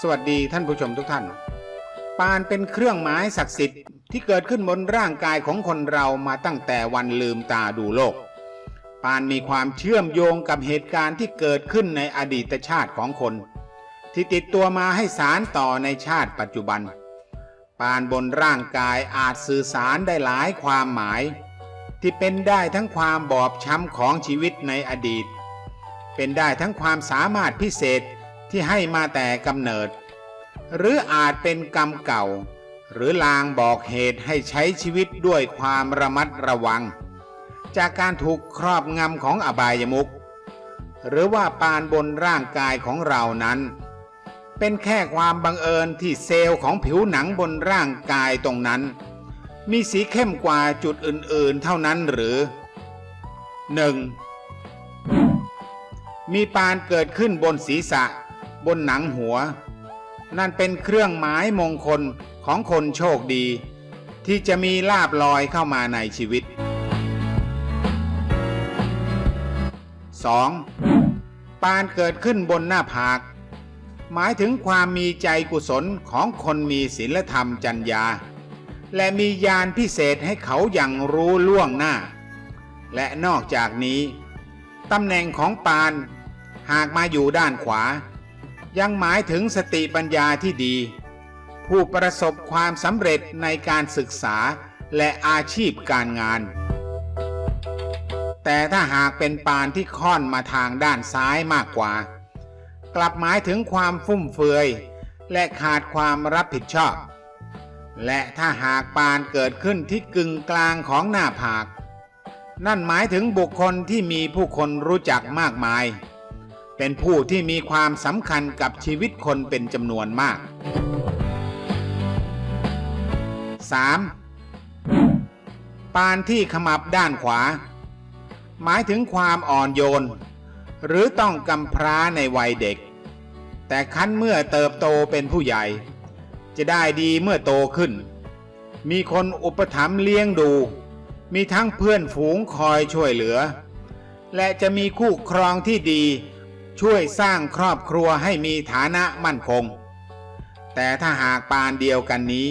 สวัสดีท่านผู้ชมทุกท่าน ปานเป็นเครื่องหมายศักดิ์สิทธิ์ที่เกิดขึ้นบนร่างกายของคนเรามาตั้งแต่วันลืมตาดูโลก ปานมีความเชื่อมโยงกับเหตุการณ์ที่เกิดขึ้นในอดีตชาติของคน ที่ติดตัวมาให้สารต่อในชาติปัจจุบัน ปานบนร่างกายอาจสื่อสารได้หลายความหมาย ที่เป็นได้ทั้งความบอบช้ำของชีวิตในอดีต เป็นได้ทั้งความสามารถพิเศษ ที่ให้มาแต่กำเนิด หรืออาจเป็นกรรมเก่า หรือลางบอกเหตุให้ใช้ชีวิตด้วยความระมัดระวัง จากการถูกครอบงำของอบายมุขหรือว่าปานบนร่างกายของเรานั้น เป็นแค่ความบังเอิญที่เซลล์ของผิวหนังบนร่างกายตรงนั้น มีสีเข้มกว่าจุดอื่นๆเท่านั้นหรือ 1. มีปานเกิดขึ้นบนศีรษะ บนหนังหัว นั่นเป็นเครื่องหมายมงคลของคนโชคดี ที่จะมีลาบลอยเข้ามาในชีวิต 2. ปานเกิดขึ้นบนหน้าผาก หมายถึงความมีใจกุศลของคนมีศีลธรรมจัญญา และมียานพิเศษให้เขาอย่างรู้ล่วงหน้า และนอกจากนี้ตำแหน่งของปานหากมาอยู่ด้านขวา ยังหมายถึงสติปัญญาที่ดี ผู้ประสบความสำเร็จในการศึกษาและอาชีพการงาน แต่ถ้าหากเป็นปานที่ค่อนมาทางด้านซ้ายมากกว่า กลับหมายถึงความฟุ่มเฟือย และขาดความรับผิดชอบ และถ้าหากปานเกิดขึ้นที่กึ่งกลางของหน้าผาก นั่นหมายถึงบุคคลที่มีผู้คนรู้จักมากมาย เป็นผู้ที่มีความสำคัญกับชีวิตคนเป็นจำนวนมาก 3. ปานที่ขมับด้านขวา หมายถึงความอ่อนโยน หรือต้องกำพร้าในวัยเด็ก แต่คั้นเมื่อเติบโตเป็นผู้ใหญ่ จะได้ดีเมื่อโตขึ้น มีคนอุปถัมภ์เลี้ยงดู มีทั้งเพื่อนฝูงคอยช่วยเหลือ และจะมีคู่ครองที่ดี ช่วยสร้างครอบครัวให้มีฐานะมั่นคง แต่ถ้าหากปานเดียวกันนี้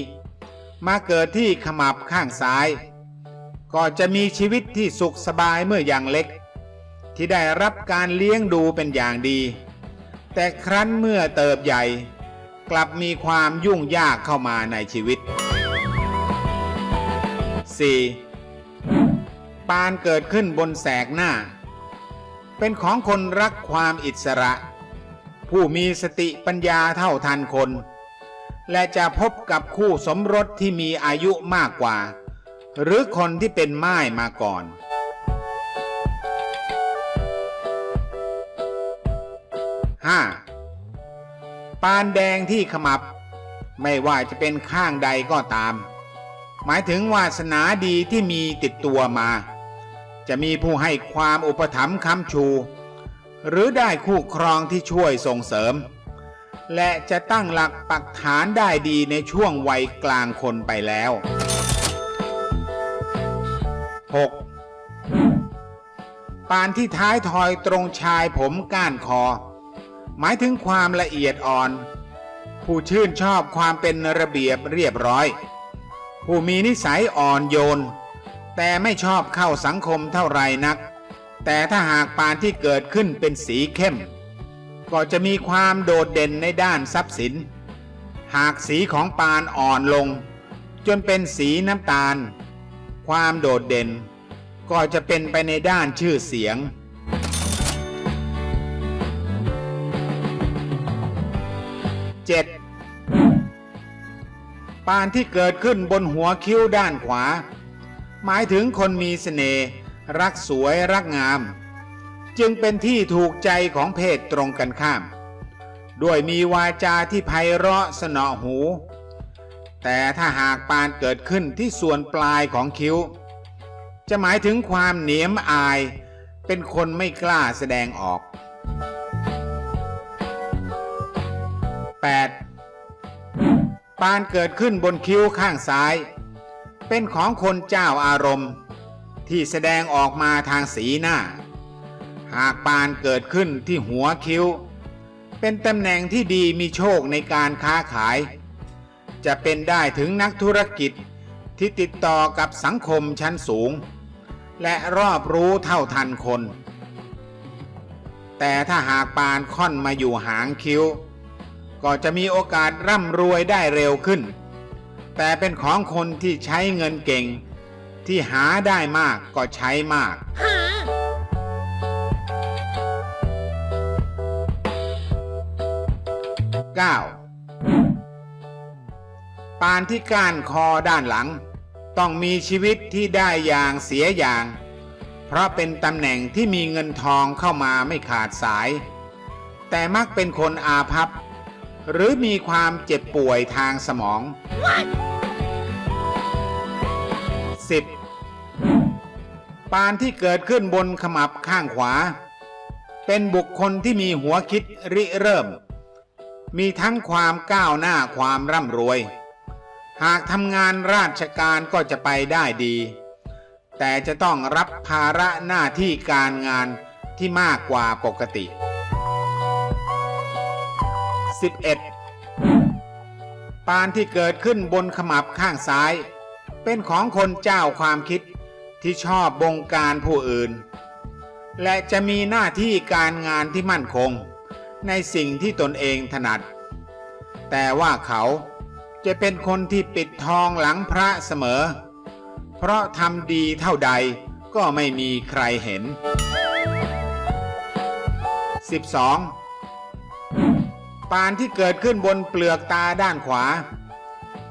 มาเกิดที่ขมับข้างซ้าย ก็จะมีชีวิตที่สุขสบายเมื่ออย่างเล็ก ที่ได้รับการเลี้ยงดูเป็นอย่างดี แต่ครั้นเมื่อเติบใหญ่ กลับมีความยุ่งยากเข้ามาในชีวิต 4. ปานเกิดขึ้นบนแสกหน้า เป็นของคนรักความอิสระ ผู้มีสติปัญญาเท่าทันคน และจะพบกับคู่สมรสที่มีอายุมากกว่า หรือคนที่เป็นม่ายมาก่อน 5. ปานแดงที่ขมับ ไม่ว่าจะเป็นข้างใดก็ตาม หมายถึงวาสนาดีที่มีติดตัวมา จะมีผู้ให้ความอุปถัมภ์ค้ำชู หรือได้คู่ครองที่ช่วยส่งเสริม และจะตั้งหลักปักฐานได้ดีในช่วงวัยกลางคนไปแล้ว 6. ปานที่ท้ายทอยตรงชายผมก้านคอ หมายถึงความละเอียดอ่อน ผู้ชื่นชอบความเป็นระเบียบเรียบร้อย ผู้มีนิสัยอ่อนโยน แต่ไม่ชอบเข้าสังคมเท่าไรนัก แต่ถ้าหากปานที่เกิดขึ้นเป็นสีเข้ม ก็จะมีความโดดเด่นในด้านทรัพย์สิน หากสีของปานอ่อนลง จนเป็นสีน้ำตาล ความโดดเด่น ก็จะเป็นไปในด้านชื่อเสียง 7. ปานที่เกิดขึ้นบนหัวคิ้วด้านขวา หมายถึงคนมีเสน่ห์รักสวยรักงาม จึงเป็นที่ถูกใจของเพศตรงกันข้าม ด้วยมีวาจาที่ไพเราะสนอหู แต่ถ้าหากปานเกิดขึ้นที่ส่วนปลายของคิ้ว จะหมายถึงความเหนียมอาย เป็นคนไม่กล้าแสดงออก 8. ปานเกิดขึ้นบนคิ้วข้างซ้าย เป็นของคนเจ้าอารมณ์ ที่แสดงออกมาทางสีหน้า หากปานเกิดขึ้นที่หัวคิ้ว เป็นตำแหน่งที่ดีมีโชคในการค้าขาย จะเป็นได้ถึงนักธุรกิจที่ติดต่อกับสังคมชั้นสูง และรอบรู้เท่าทันคน แต่ถ้าหากปานค่อนมาอยู่หางคิ้ว ก็จะมีโอกาสร่ำรวยได้เร็วขึ้น แต่เป็นของคนที่ใช้เงินเก่ง ที่หาได้มากก็ใช้มาก 9. ปานที่ก้านคอด้านหลัง ต้องมีชีวิตที่ได้อย่างเสียอย่าง เพราะเป็นตำแหน่งที่มีเงินทองเข้ามาไม่ขาดสาย แต่มักเป็นคนอาภัพ หรือมีความเจ็บป่วยทางสมอง 10. ปานที่เกิดขึ้นบนขมับข้างขวา เป็นบุคคลที่มีหัวคิดริเริ่ม มีทั้งความก้าวหน้าความร่ำรวย หากทำงานราชการก็จะไปได้ดี แต่จะต้องรับภาระหน้าที่การงานที่มากกว่าปกติ 11. ปานที่เกิดขึ้นบนขมับข้างซ้าย เป็นของคนเจ้าความคิดที่ชอบบงการผู้อื่น และจะมีหน้าที่การงานที่มั่นคง ในสิ่งที่ตนเองถนัด แต่ว่าเขาจะเป็นคนที่ปิดทองหลังพระเสมอ เพราะทำดีเท่าใดก็ไม่มีใครเห็น 12. ปานที่เกิดขึ้นบนเปลือกตาด้านขวา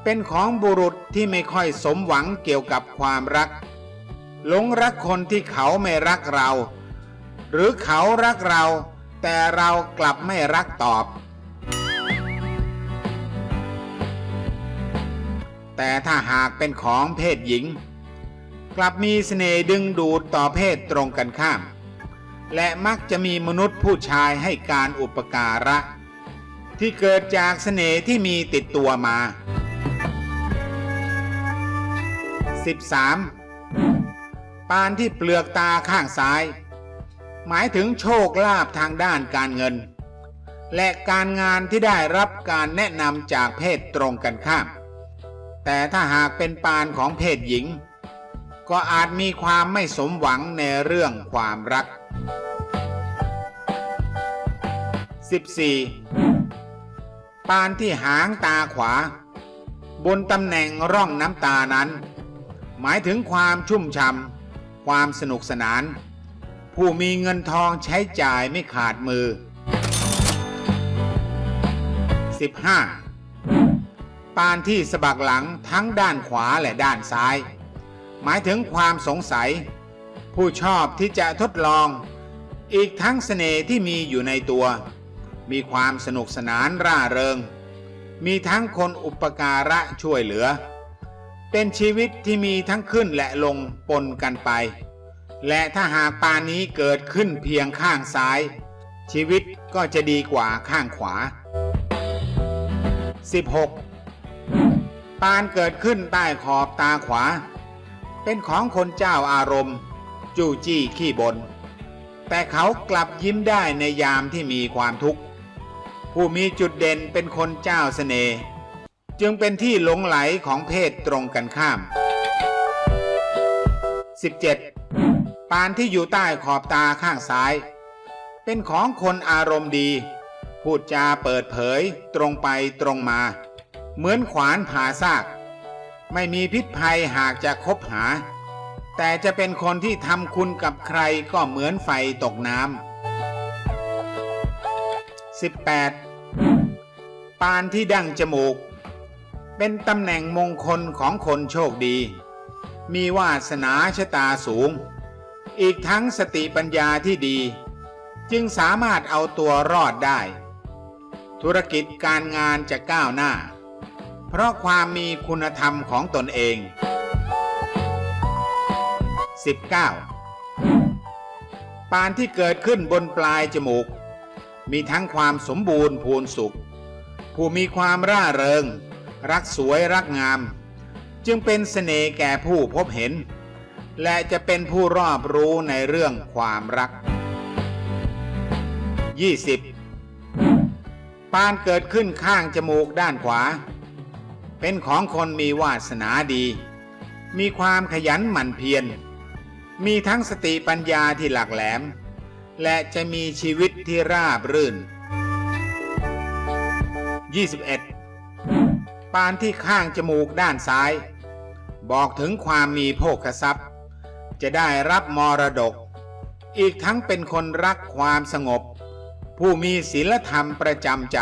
เป็นของบุรุษที่ไม่ค่อยสมหวังเกี่ยวกับความรักหลงรักคนที่เขาไม่รักเรา หรือเขารักเรา แต่เรากลับไม่รักตอบ แต่ถ้าหากเป็นของเพศหญิง กลับมีเสน่ห์ดึงดูดต่อเพศตรงกันข้าม และมักจะมีมนุษย์ผู้ชายให้การอุปการะ ที่เกิดจากเสน่ห์ที่มีติดตัวมา 13. ปานที่เปลือกตาข้างซ้าย หมายถึงโชคลาภทางด้านการเงิน และการงานที่ได้รับการแนะนำจากเพศตรงกันข้าม แต่ถ้าหากเป็นปานของเพศหญิง ก็อาจมีความไม่สมหวังในเรื่องความรัก 14. ปานที่หางตาขวา บนตำแหน่งร่องน้ำตานั้น หมายถึงความชุ่มช่ำความสนุกสนาน ผู้มีเงินทองใช้จ่ายไม่ขาดมือ 15. ปานที่สะบักหลังทั้งด้านขวาและด้านซ้าย หมายถึงความสงสัย ผู้ชอบที่จะทดลอง อีกทั้งเสน่ห์ที่มีอยู่ในตัว มีความสนุกสนานร่าเริง มีทั้งคนอุปการะช่วยเหลือ เป็นชีวิตที่มีทั้งขึ้นและลงปนกันไป และถ้าหากปานนี้เกิดขึ้นเพียงข้างซ้าย ชีวิตก็จะดีกว่าข้างขวา 16. ปานเกิดขึ้นใต้ขอบตาขวา เป็นของคนเจ้าอารมณ์ จู้จี้ขี้บนแต่เขากลับยิ้มได้ในยามที่มีความทุกข์ ผู้มีจุดเด่นเป็นคนเจ้าเสน่ห์จึงเป็นที่หลงไหลของเพศตรงกันข้าม 17. ปานที่อยู่ใต้ขอบตาข้างซ้าย เป็นของคนอารมณ์ดี พูดจาเปิดเผยตรงไปตรงมา เหมือนขวานผ่าซาก ไม่มีพิษภัยหากจะคบหา แต่จะเป็นคนที่ทำคุณกับใครก็เหมือนไฟตกน้ำ 18. ปานที่ดั้งจมูก เป็นตำแหน่งมงคลของคนโชคดี มีวาสนาชะตาสูง อีกทั้งสติปัญญาที่ดี จึงสามารถเอาตัวรอดได้ ธุรกิจการงานจะก้าวหน้า เพราะความมีคุณธรรมของตนเอง 19. ปานที่เกิดขึ้นบนปลายจมูก มีทั้งความสมบูรณ์พูนสุข ผู้มีความร่าเริง รักสวยรักงาม จึงเป็นเสน่ห์แก่ผู้พบเห็น และจะเป็นผู้รอบรู้ในเรื่องความรัก 20. ปานเกิดขึ้นข้างจมูกด้านขวา เป็นของคนมีวาสนาดี มีความขยันหมั่นเพียร มีทั้งสติปัญญาที่หลักแหลม และจะมีชีวิตที่ราบรื่น 21. ปานที่ข้างจมูกด้านซ้าย บอกถึงความมีโภคทรัพย์ จะได้รับมรดก อีกทั้งเป็นคนรักความสงบ ผู้มีศีลธรรมประจำใจ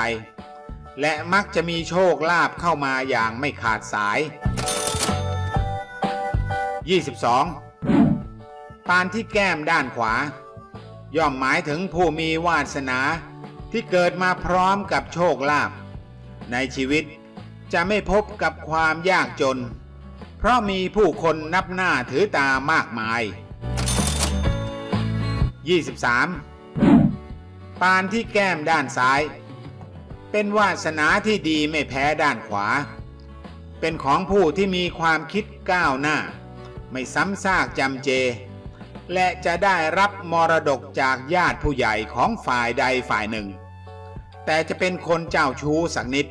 และมักจะมีโชคลาภเข้ามาอย่างไม่ขาดสาย 22. ปานที่แก้มด้านขวา ย่อมหมายถึงผู้มีวาสนาที่เกิดมาพร้อมกับโชคลาภ ในชีวิตจะไม่พบกับความยากจน เพราะมีผู้คนนับหน้าถือตามากมาย 23. ปานที่แก้มด้านซ้าย เป็นวาสนาที่ดีไม่แพ้ด้านขวา เป็นของผู้ที่มีความคิดก้าวหน้า ไม่ซ้ำซากจำเจ และจะได้รับมรดกจากญาติผู้ใหญ่ของฝ่ายใดฝ่ายหนึ่ง แต่จะเป็นคนเจ้าชู้สักนิด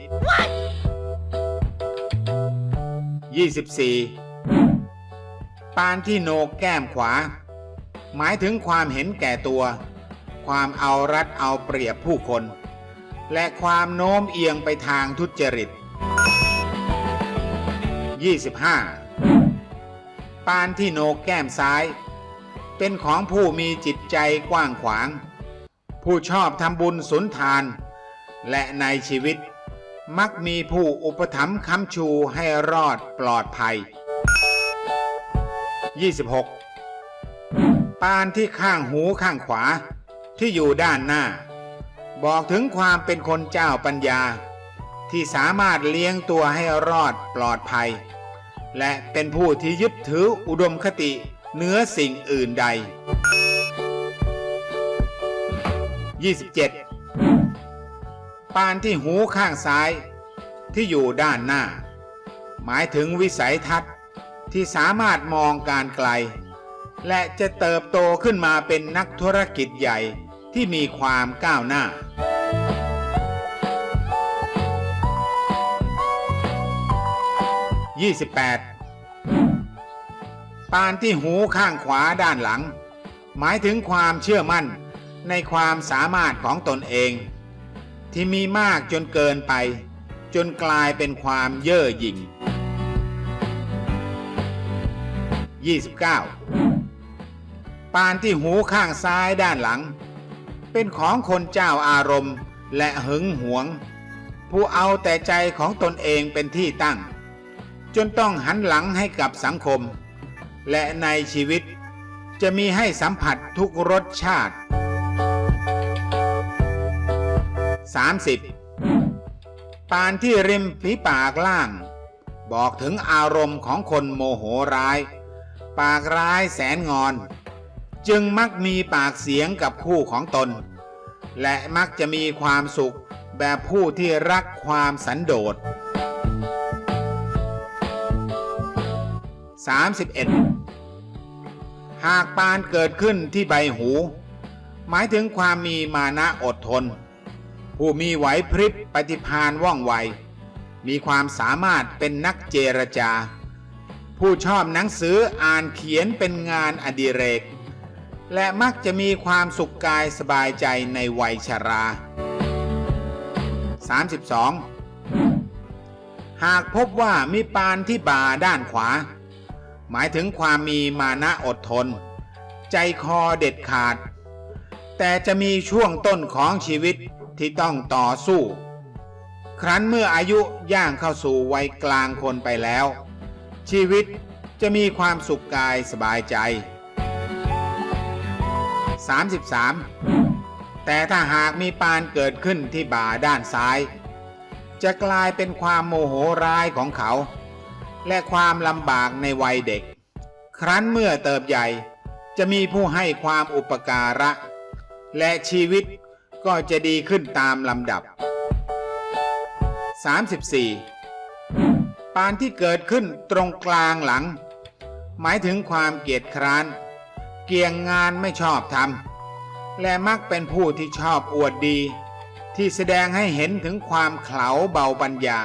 24. ปานที่โหนกแก้มขวา หมายถึงความเห็นแก่ตัว ความเอารัดเอาเปรียบผู้คน และความโน้มเอียงไปทางทุจริต 25. ปานที่โหนกแก้มซ้าย เป็นของผู้มีจิตใจกว้างขวาง ผู้ชอบทำบุญสุนทาน และในชีวิต มักมีผู้อุปถัมภ์ค้ำชูให้รอดปลอดภัย 26. ปานที่ข้างหูข้างขวาที่อยู่ด้านหน้า บอกถึงความเป็นคนเจ้าปัญญา ที่สามารถเลี้ยงตัวให้รอดปลอดภัย และเป็นผู้ที่ยึดถืออุดมคติเหนือสิ่งอื่นใด 27. ปานที่หูข้างซ้าย ที่อยู่ด้านหน้า หมายถึงวิสัยทัศน์ที่สามารถมองการไกล และจะเติบโตขึ้นมาเป็นนักธุรกิจใหญ่ที่มีความก้าวหน้า 28 ปานที่หูข้างขวาด้านหลัง หมายถึงความเชื่อมั่นในความสามารถของตนเอง ที่มีมากจนเกินไป จนกลายเป็นความเย่อหยิ่ง 29 ปานที่หูข้างซ้ายด้านหลัง เป็นของคนเจ้าอารมณ์และหึงหวง ผู้เอาแต่ใจของตนเองเป็นที่ตั้ง จนต้องหันหลังให้กับสังคม และในชีวิตจะมีให้สัมผัสทุกรสชาติ 30. ปานที่ริมฝีปากล่าง บอกถึงอารมณ์ของคนโมโหร้าย ปากร้ายแสนงอน จึงมักมีปากเสียงกับคู่ของตน และมักจะมีความสุขแบบผู้ที่รักความสันโดษ 31. หากปานเกิดขึ้นที่ใบหู หมายถึงความมีมานะอดทน ผู้มีไหวพริบปฏิภาณว่องไว มีความสามารถเป็นนักเจรจา ผู้ชอบหนังสืออ่านเขียนเป็นงานอดิเรก และมักจะมีความสุขกายสบายใจในวัยชรา 32. หากพบว่ามีปานที่บ่าด้านขวา หมายถึงความมีมานะอดทน ใจคอเด็ดขาด แต่จะมีช่วงต้นของชีวิต ที่ต้องต่อสู้ ครั้นเมื่ออายุย่างเข้าสู่วัยกลางคนไปแล้ว ชีวิตจะมีความสุขกายสบายใจ 33. แต่ถ้าหากมีปานเกิดขึ้นที่บ่าด้านซ้าย จะกลายเป็นความโมโหร้ายของเขา และความลำบากในวัยเด็ก ครั้นเมื่อเติบใหญ่จะมีผู้ให้ความอุปการะ และชีวิต ก็จะดีขึ้นตามลำดับ 34. ปานที่เกิดขึ้นตรงกลางหลัง หมายถึงความเกียจคร้าน เกี่ยงงานไม่ชอบทำและมักเป็นผู้ที่ชอบอวดดี ที่แสดงให้เห็นถึงความเขลาเบาปัญญา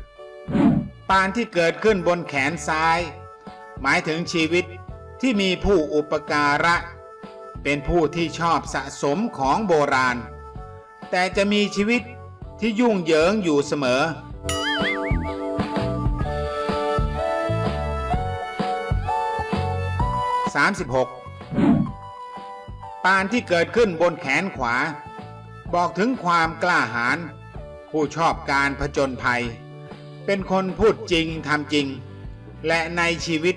35. ปานที่เกิดขึ้นบนแขนซ้าย หมายถึงชีวิตที่มีผู้อุปการะ เป็นผู้ที่ชอบสะสมของโบราณ แต่จะมีชีวิตที่ยุ่งเหยิงอยู่เสมอ 36. ปานที่เกิดขึ้นบนแขนขวา บอกถึงความกล้าหาญผู้ชอบการผจญภัย เป็นคนพูดจริงทำจริง และในชีวิต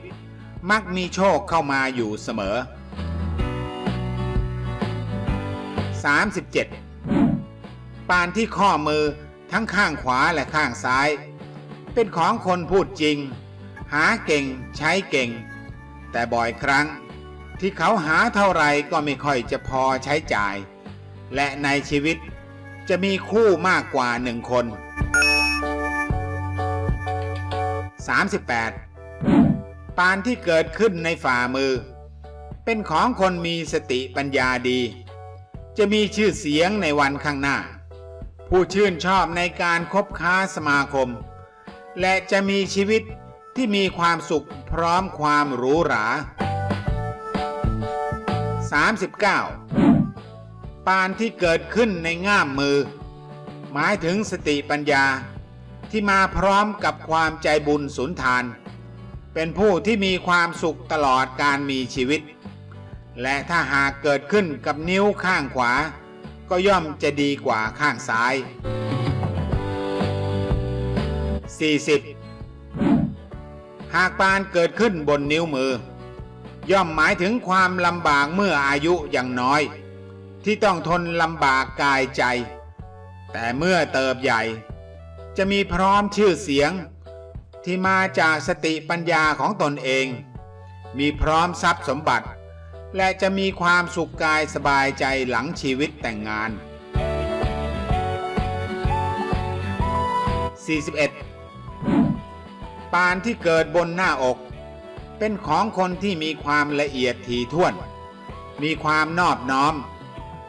มักมีโชคเข้ามาอยู่เสมอ 37. ปานที่ข้อมือทั้งข้างขวาและข้างซ้าย เป็นของคนพูดจริง หาเก่งใช้เก่ง แต่บ่อยครั้ง ที่เขาหาเท่าไรก็ไม่ค่อยจะพอใช้จ่าย และในชีวิตจะมีคู่มากกว่าหนึ่งคน 38. ปานที่เกิดขึ้นในฝ่ามือ เป็นของคนมีสติปัญญาดี จะมีชื่อเสียงในวันข้างหน้า ผู้ชื่นชอบในการคบค้าสมาคม และจะมีชีวิตที่มีความสุขพร้อมความหรูหรา 39. ปานที่เกิดขึ้นในง่ามมือ หมายถึงสติปัญญาที่มาพร้อมกับความใจบุญสุนทาน เป็นผู้ที่มีความสุขตลอดการมีชีวิต และถ้าหากเกิดขึ้นกับนิ้วข้างขวา ก็ย่อมจะดีกว่าข้างซ้าย 40. หากปานเกิดขึ้นบนนิ้วมือ ย่อมหมายถึงความลำบากเมื่ออายุยังน้อย ที่ต้องทนลำบากกายใจ แต่เมื่อเติบใหญ่ จะมีพร้อมชื่อเสียง ที่มาจากสติปัญญาของตนเอง มีพร้อมทรัพย์สมบัติ และจะมีความสุขกายสบายใจหลังชีวิตแต่งงาน 41. ปานที่เกิดบนหน้าอก เป็นของคนที่มีความละเอียดถี่ถ้วน มีความนอบน้อม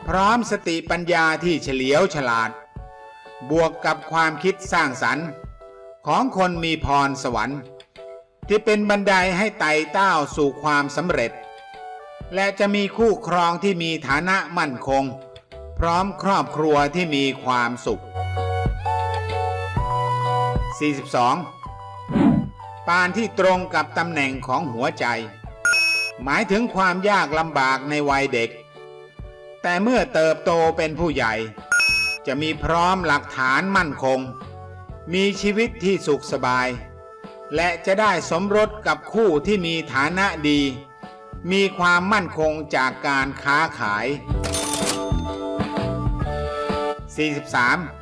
พร้อมสติปัญญาที่เฉลียวฉลาด บวกกับความคิดสร้างสรรค์ ของคนมีพรสวรรค์ ที่เป็นบันไดให้ไต่เต้าสู่ความสำเร็จ และจะมีคู่ครองที่มีฐานะมั่นคง พร้อมครอบครัวที่มีความสุข 42. ปานที่ตรงกับตำแหน่งของหัวใจ หมายถึงความยากลำบากในวัยเด็ก แต่เมื่อเติบโตเป็นผู้ใหญ่ จะมีพร้อมหลักฐานมั่นคง มีชีวิตที่สุขสบาย และจะได้สมรสกับคู่ที่มีฐานะดี มีความมั่นคงจากการค้าขาย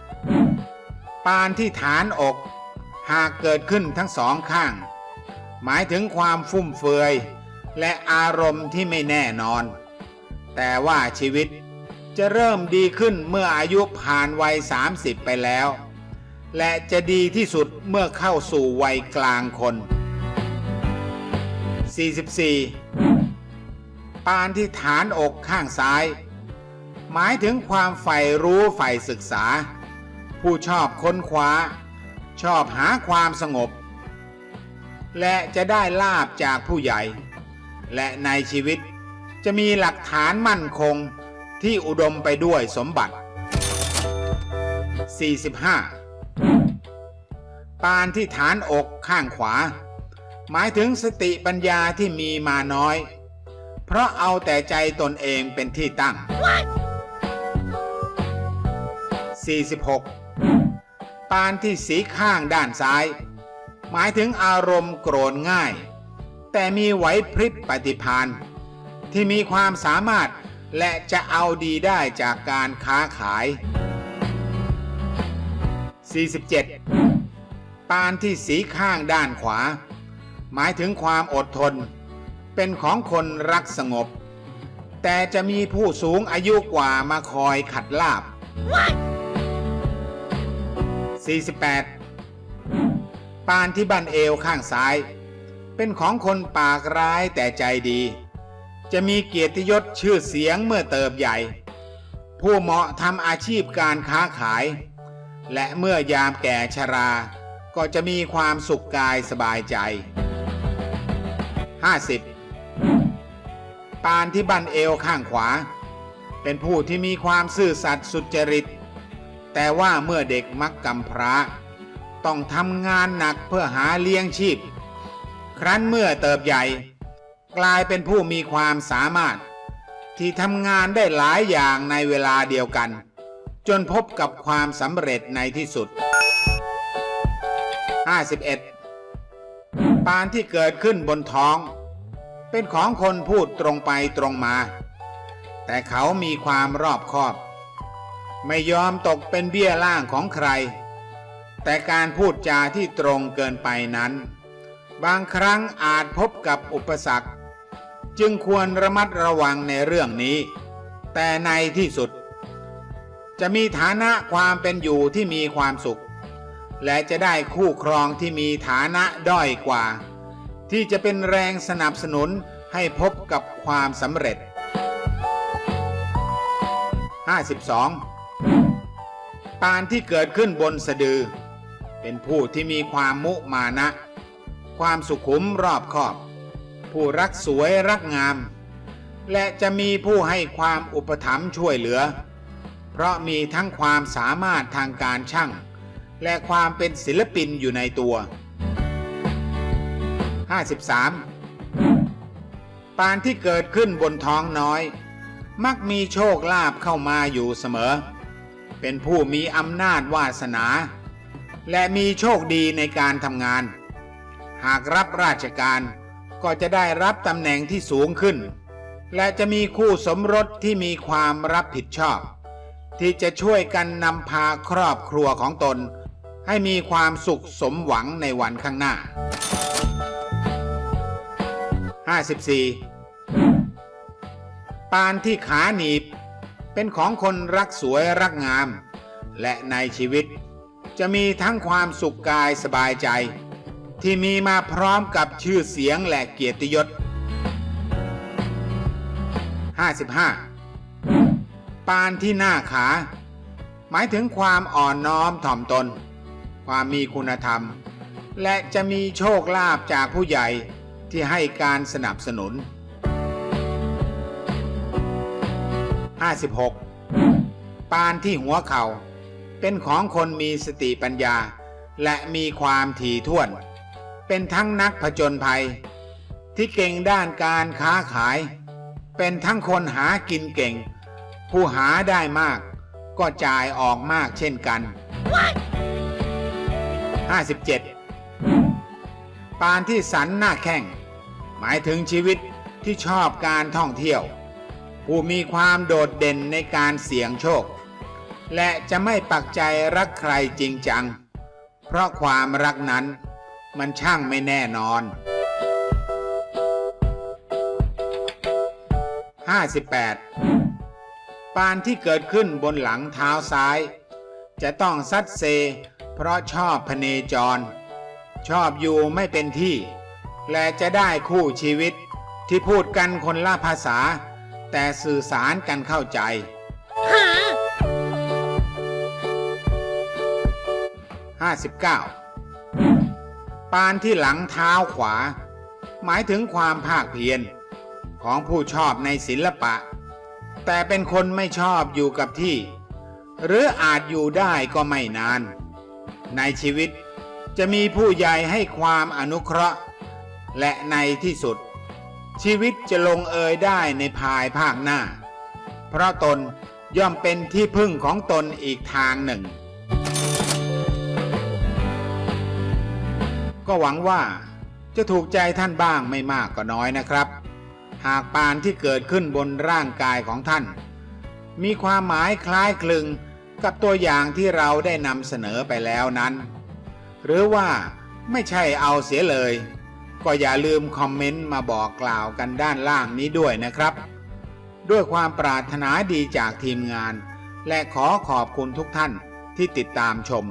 43. ปานที่ฐานอก หากเกิดขึ้นทั้งสองข้าง หมายถึงความฟุ่มเฟือย และอารมณ์ที่ไม่แน่นอน แต่ว่าชีวิตจะเริ่มดีขึ้นเมื่ออายุผ่านวัย 30 ไปแล้ว และจะดีที่สุดเมื่อเข้าสู่วัยกลางคน 44. ปานที่ฐานอกข้างซ้าย หมายถึงความใฝ่รู้ใฝ่ศึกษา ผู้ชอบค้นคว้า ชอบหาความสงบ และจะได้ลาบจากผู้ใหญ่ และในชีวิตจะมีหลักฐานมั่นคงที่อุดมไปด้วยสมบัติ 45. ปานที่ฐานอกข้างขวา หมายถึงสติปัญญาที่มีมาน้อย เพราะเอาแต่ใจตนเองเป็นที่ตั้ง 46. ปานที่สีข้างด้านซ้าย หมายถึงอารมณ์โกรธง่าย แต่มีไหวพริบปฏิภาณที่มีความสามารถและจะเอาดีได้จากการค้าขาย 47. ปานที่สีข้างด้านขวา หมายถึงความอดทน เป็นของคนรักสงบ แต่จะมีผู้สูงอายุกว่ามาคอยขัดลาบ 48. ปานที่บั้นเอวข้างซ้าย เป็นของคนปากร้ายแต่ใจดี จะมีเกียรติยศชื่อเสียงเมื่อเติบใหญ่ ผู้เหมาะทำอาชีพการค้าขาย และเมื่อยามแก่ชรา ก็จะมีความสุขกายสบายใจ 50. ปานที่บันเอวข้างขวา เป็นผู้ที่มีความซื่อสัตย์สุจริต แต่ว่าเมื่อเด็กมักกำพร้า ต้องทำงานหนักเพื่อหาเลี้ยงชีพ ครั้นเมื่อเติบใหญ่ กลายเป็นผู้มีความสามารถ ที่ทำงานได้หลายอย่างในเวลาเดียวกัน จนพบกับความสำเร็จในที่สุด 51. ปานที่เกิดขึ้นบนท้อง เป็นของคนพูดตรงไปตรงมา แต่เขามีความรอบคอบ ไม่ยอมตกเป็นเบี้ยล่างของใคร แต่การพูดจาที่ตรงเกินไปนั้น บางครั้งอาจพบกับอุปสรรค จึงควรระมัดระวังในเรื่องนี้ แต่ในที่สุด จะมีฐานะความเป็นอยู่ที่มีความสุข และจะได้คู่ครองที่มีฐานะด้อยกว่า ที่จะเป็นแรงสนับสนุนให้พบกับความสำเร็จ 52. ปานที่เกิดขึ้นบนสะดือ เป็นผู้ที่มีความมุมานะ ความสุขุมรอบคอบ ผู้รักสวยรักงาม และจะมีผู้ให้ความอุปถัมภ์ช่วยเหลือ เพราะมีทั้งความสามารถทางการช่าง และความเป็นศิลปินอยู่ในตัว 53. ปานที่เกิดขึ้นบนท้องน้อย มักมีโชคลาภเข้ามาอยู่เสมอ เป็นผู้มีอำนาจวาสนา และมีโชคดีในการทำงาน หากรับราชการก็จะได้รับตำแหน่งที่สูงขึ้น และจะมีคู่สมรสที่มีความรับผิดชอบ ที่จะช่วยกันนำพาครอบครัวของตนให้มีความสุขสมหวังในวันข้างหน้า 54 ปานที่ขาหนีบ เป็นของคนรักสวยรักงาม และในชีวิต จะมีทั้งความสุขกายสบายใจ ที่มีมาพร้อมกับชื่อเสียงและเกียรติยศ 55 ปานที่หน้าขา หมายถึงความอ่อนน้อมถ่อมตน ความมีคุณธรรม และจะมีโชคลาภจากผู้ใหญ่ ที่ให้การสนับสนุน 56 ปานที่หัวเขา่า เป็นของคนมีสติปัญญา และมีความถี่ถ้วน เป็นทั้งนักผจญภัย ที่เก่งด้านการค้าขาย เป็นทั้งคนหากินเก่ง ผู้หาได้มาก ก็จ่ายออกมากเช่นกัน 57 ปานที่สันหน้าแข้ง หมายถึงชีวิตที่ชอบการท่องเที่ยว ผู้มีความโดดเด่นในการเสี่ยงโชค และจะไม่ปักใจรักใครจริงจัง เพราะความรักนั้นมันช่างไม่แน่นอน 58 ปานที่เกิดขึ้นบนหลังเท้าซ้าย จะต้องซัดเซ เพราะชอบพเนจร ชอบอยู่ไม่เป็นที่ และจะได้คู่ชีวิตที่พูดกันคนละภาษา แต่สื่อสารกันเข้าใจ 59 ปานที่หลังเท้าขวา หมายถึงความภาคเพียรของผู้ชอบในศิลปะ แต่เป็นคนไม่ชอบอยู่กับที่ หรืออาจอยู่ได้ก็ไม่นาน ในชีวิตจะมีผู้ใหญ่ให้ความอนุเคราะห์ และในที่สุด ชีวิตจะลงเอยได้ในภายภาคหน้า เพราะตนย่อมเป็นที่พึ่งของตนอีกทางหนึ่ง ก็หวังว่าจะถูกใจท่านบ้างไม่มากก็น้อยนะครับ หากปานที่เกิดขึ้นบนร่างกายของท่าน มีความหมายคล้ายคลึงกับตัวอย่างที่เราได้นำเสนอไปแล้วนั้น หรือว่าไม่ใช่เอาเสียเลย ก็อย่าลืมคอมเมนต์มาบอกกล่าวกันด้านล่างนี้ด้วยนะครับ ด้วยความปรารถนาดีจากทีมงาน และขอขอบคุณทุกท่านที่ติดตามชม